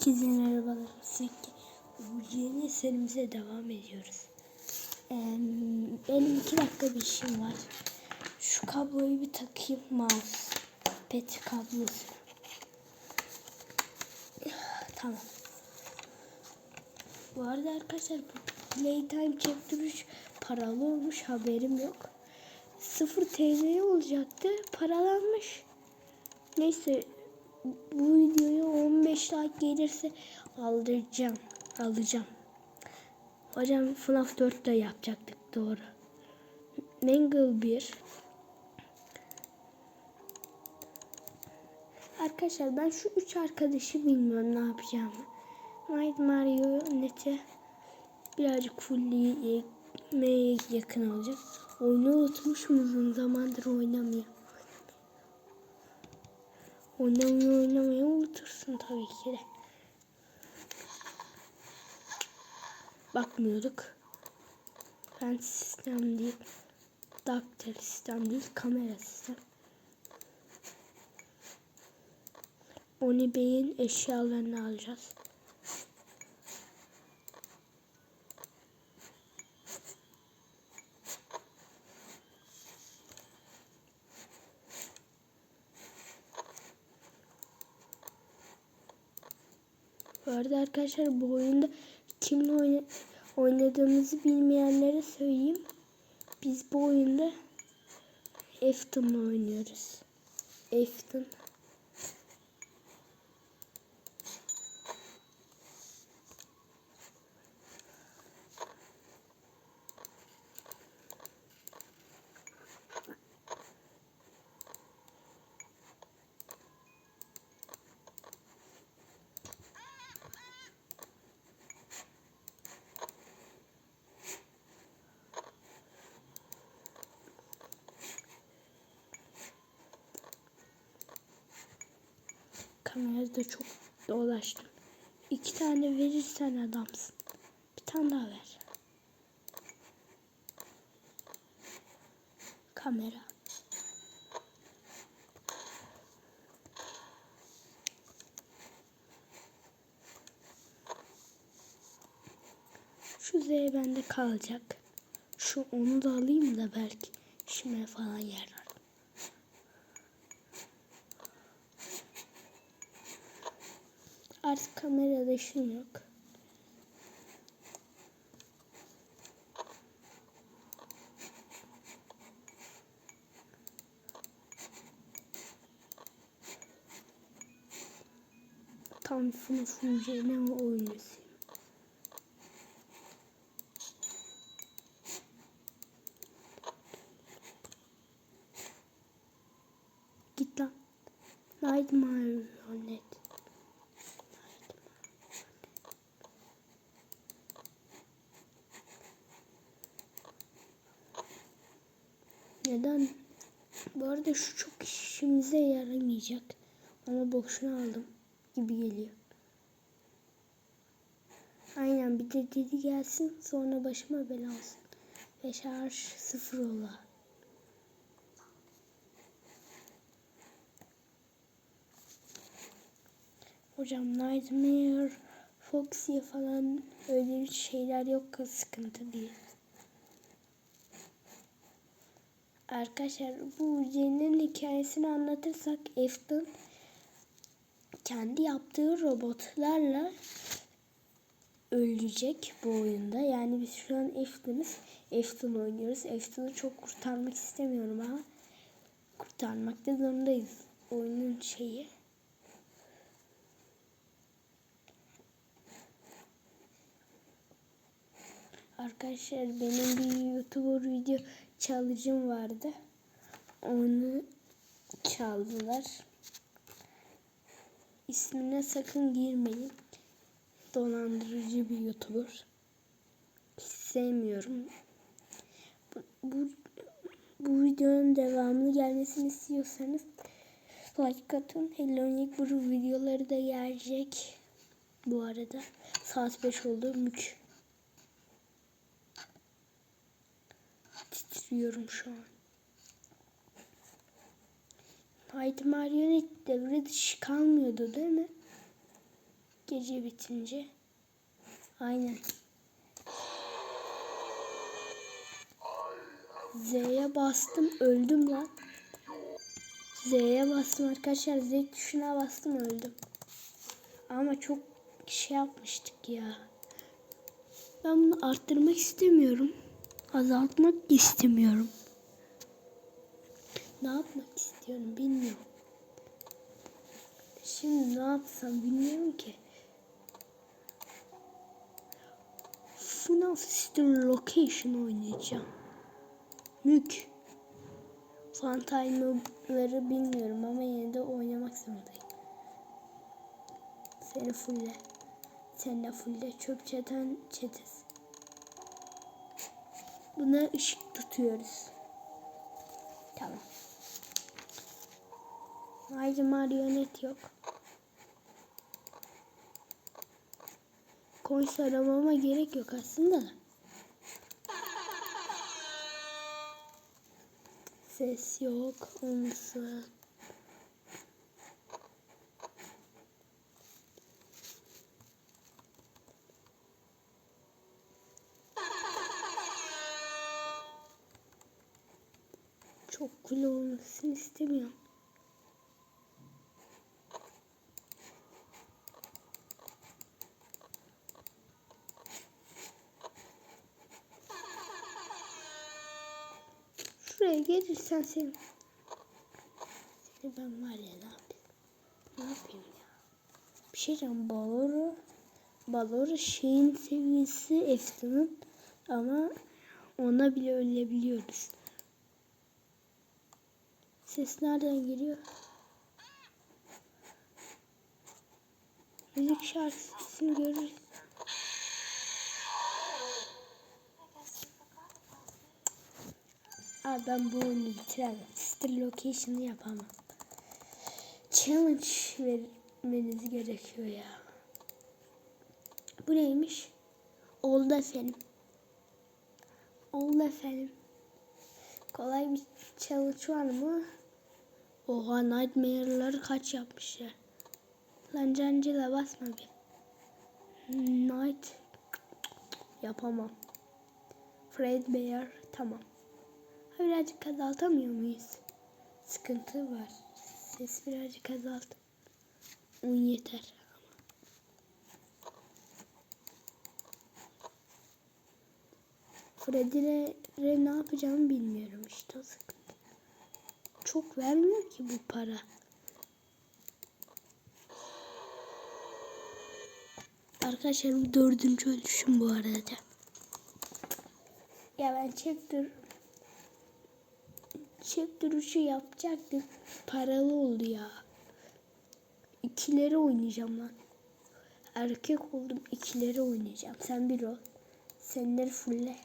Herkese merhabalar. Sürekli yeni serimize devam ediyoruz. Benim iki dakika bir işim var. Şu kabloyu bir takayım. Mouse. Pet kablosu. Tamam. Bu arada arkadaşlar bu Playtime 3 paralı olmuş haberim yok. 0 TL olacaktı. Paralanmış. Neyse bu videoya 15 like gelirse aldıracağım. Alacağım. Hocam FNAF 4 de yapacaktık doğru. Mangle 1. Arkadaşlar ben şu üç arkadaşı bilmiyorum ne yapacağımı. Night Mario nete birazcık fulllemeye yakın olacak. Oyunu unutmuşum uzun zamandır oynamıyorum. Oynamayı oynamayı unutursun tabii ki de. Bakmıyorduk. Ben sistem değil. Doktor sistem değil. Kamera sistem. Oni Bey'in eşyalarını alacağız. Bu arkadaşlar bu oyunda kimle oyna oynadığımızı bilmeyenlere söyleyeyim. Biz bu oyunda Efton'la oynuyoruz. Efton. Kamerada çok dolaştım. İki tane verirsen adamsın. Bir tane daha ver. Kamera. Şu Z bende kalacak. Şu onu da alayım da belki işime falan yarar. Artık kamerada işim yok. Tam sınıf üzerine oynuyorsun. Git lan. Night Marionette. Neden? Bu arada şu çok işimize yaramayacak. Ama boşuna aldım gibi geliyor. Aynen bir de dedi gelsin sonra başıma bela olsun. Ve şarj sıfır ola. Hocam Nightmare, Foxy falan öyle bir şeyler yok sıkıntı değil. Arkadaşlar bu Jen'in hikayesini anlatırsak Efton kendi yaptığı robotlarla ölecek bu oyunda. Yani biz şu an Efton'uz. Efton oynuyoruz. Efton'u çok kurtarmak istemiyorum ama kurtarmak da zorundayız. Oyunun şeyi. Arkadaşlar benim bir YouTuber video çalıcım vardı. Onu çaldılar. İsmine sakın girmeyin. Dolandırıcı bir YouTuber. Sevmiyorum. Bu, bu, bu videonun devamlı gelmesini istiyorsanız like atın. Hello bu videoları da gelecek. Bu arada saat 5 oldu. Mük. Titriyorum şu an. Haydi marionet devre dışı kalmıyordu değil mi? Gece bitince. Aynen. Z'ye bastım öldüm lan. Z'ye bastım arkadaşlar. Z tuşuna bastım öldüm. Ama çok şey yapmıştık ya. Ben bunu arttırmak istemiyorum. Azaltmak istemiyorum. Ne yapmak istiyorum bilmiyorum. Şimdi ne yapsam bilmiyorum ki. FNAF Sister Location oynayacağım. Mük. Fantime'ları bilmiyorum ama yine de oynamak zorundayım. Seni fulle. Sen de fulle. Çöp çeten çetesi. Buna ışık tutuyoruz. Tamam. Ayrıca marionet yok. Koys aramama gerek yok aslında da. Ses yok. Olmasın. Cool olmasını istemiyorum. Şuraya gelirsen seni. Seni ben var ya ne yapayım? Ne yapayım ya? Bir şey diyeceğim. Baloro. Baloro şeyin seviyesi Efsun'un ama ona bile ölebiliyoruz. Ses nereden geliyor? Müzik şarkı sesini görürüz. Abi ben bu oyunu bitiremem. Sister Location'ı yapamam. Challenge vermeniz gerekiyor ya. Bu neymiş? Oldu efendim. Oldu efendim. Kolay bir challenge var mı? Oha Nightmare'ları kaç yapmışlar. Lan cancıla basma bir. Night. Yapamam. Fredbear tamam. Birazcık azaltamıyor muyuz? Sıkıntı var. Ses birazcık azalt. Un yeter. Freddy'lere ne yapacağımı bilmiyorum işte o sıkıntı. Çok vermiyor ki bu para. Arkadaşlar bu dördüncü ölüşüm bu arada. Ya ben chapter chapter 3'ü yapacaktım. Paralı oldu ya. İkileri oynayacağım lan. Erkek oldum ikileri oynayacağım. Sen bir ol. Senleri fulle.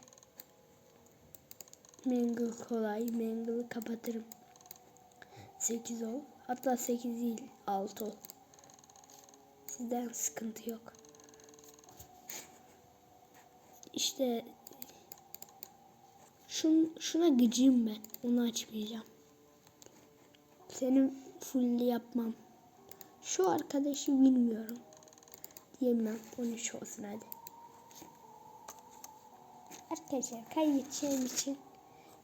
Mangle kolay. Mangle'ı kapatırım. 8 ol. Hatta 8 değil 6 ol. Sizden sıkıntı yok. İşte şun, şuna gıcığım ben. Onu açmayacağım. Senin full yapmam. Şu arkadaşı bilmiyorum. Diyemem. 13 olsun hadi. Arkadaşlar kaybedeceğim için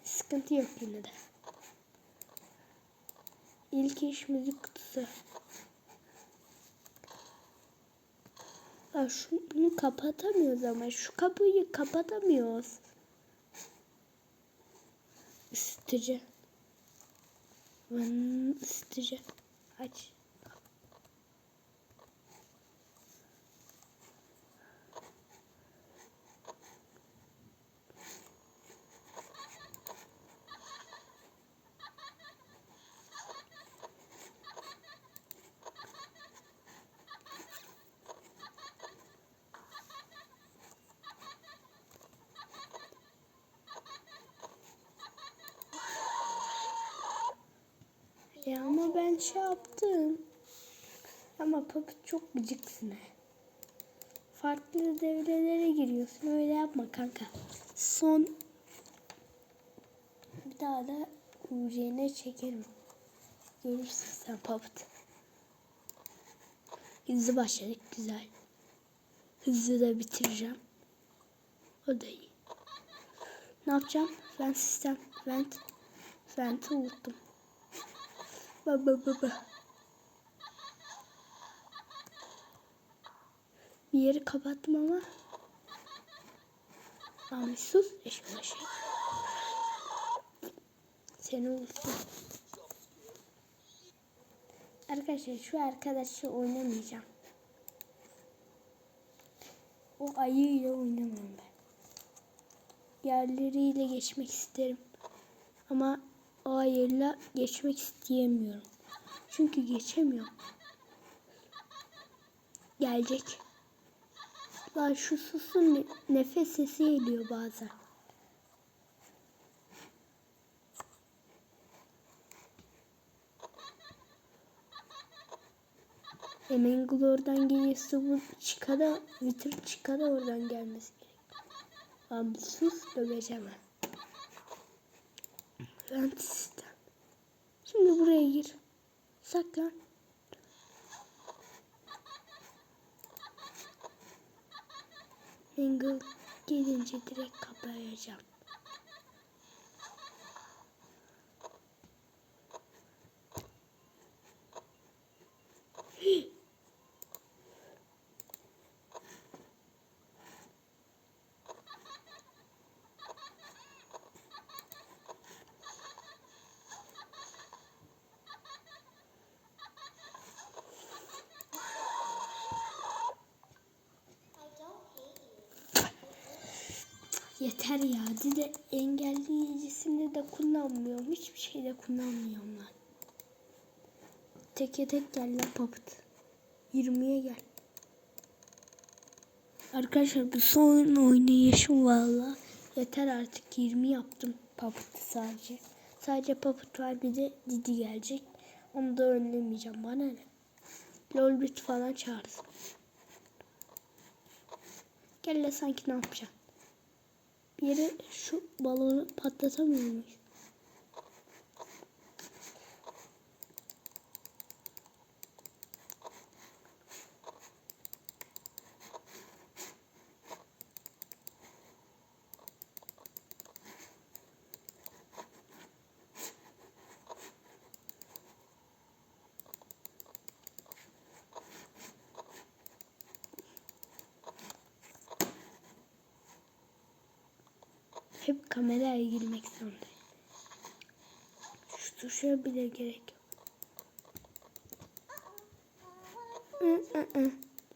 sıkıntı yok yine de. İlk iş müzik kutusu. Ya şu, bunu kapatamıyoruz ama şu kapıyı kapatamıyoruz. Isıtıcı. Van ısıtıcı. Aç. Ya ama ben şey yaptım. Ama Puppet çok gıcıksın. Farklı devrelere giriyorsun. Öyle yapma kanka. Son bir daha da UC'ne çekerim. Görürsün sen Puppet. Hızlı başladık güzel. Hızlı da bitireceğim. O da iyi. Ne yapacağım? Vent sistem. Vent. Vent'i unuttum. Baba baba. Bir yeri kapattım ama. Abi sus. Eşim şey. Seni unuttum. Arkadaşlar şu arkadaşla oynamayacağım. O ayıyla oynamıyorum ben. Yerleriyle geçmek isterim. Ama o ayıyla geçmek isteyemiyorum. Çünkü geçemiyorum. Gelecek. Lan şu susun nefes sesi geliyor bazen. Emengul oradan geliyorsa bu çıka da Wither çıka da oradan gelmesi gerek. Abi sus döveceğim ha. Vent sistem. Şimdi buraya gir. Saklan. Mangle gelince direkt kapayacağım. Yeter ya. Dide engelleyicisini de kullanmıyorum. Hiçbir şeyde kullanmıyorum lan. Teke tek gel lan papıt. 20'ye gel. Arkadaşlar bu son oynayışım valla. Yeter artık 20 yaptım papıtı sadece. Sadece papıt var bir de Didi gelecek. Onu da önlemeyeceğim. Bana ne? Lolbit falan çağırsın. Gel de sanki ne yapacaksın? Yere şu balonu patlatamıyor muyuz? Hep kameraya girmek zorundayım. Şu tuşa bile gerek yok.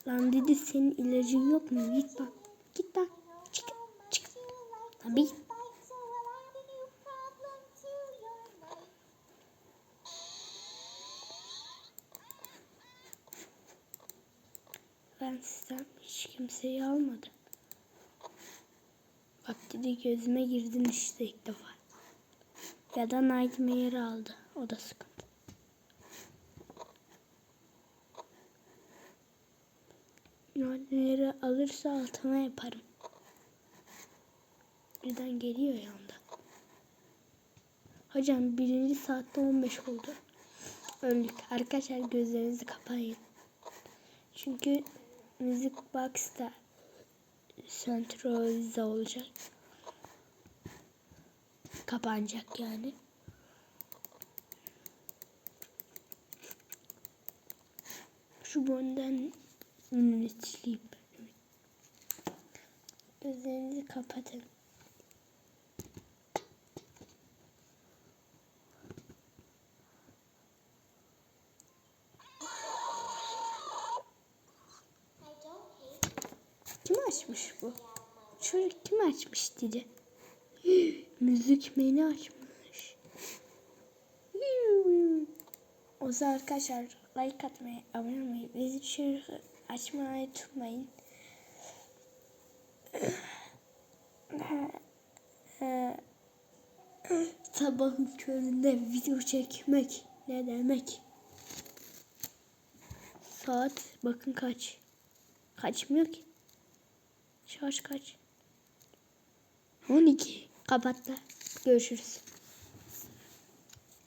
Lan dedi senin ilacın yok mu? Git lan. Git lan. Çık. Çık. Lan bir. Ben sizden hiç kimseyi almadım. Dedi gözüme girdin işte ilk defa. Ya da Nightmare aldı. O da sıkıntı. Nightmare alırsa altıma yaparım. Birden geliyor yanda. Hocam birinci saatte 15 oldu. Öldük. Arkadaşlar gözlerinizi kapayın. Çünkü müzik box'ta sentralize olacak. Kapanacak yani. Şu bonden ünlütleyeyim. Gözlerinizi kapatın. Kim açmış bu? Çocuk kim açmış dedi. Müzik beni açmış. O zaman arkadaşlar like atmayı, abone olmayı zil açmayı unutmayın. Sabahın köründe video çekmek ne demek? Saat bakın kaç. Kaçmıyor ki. Şarj kaç? 12. Kapat da. Görüşürüz.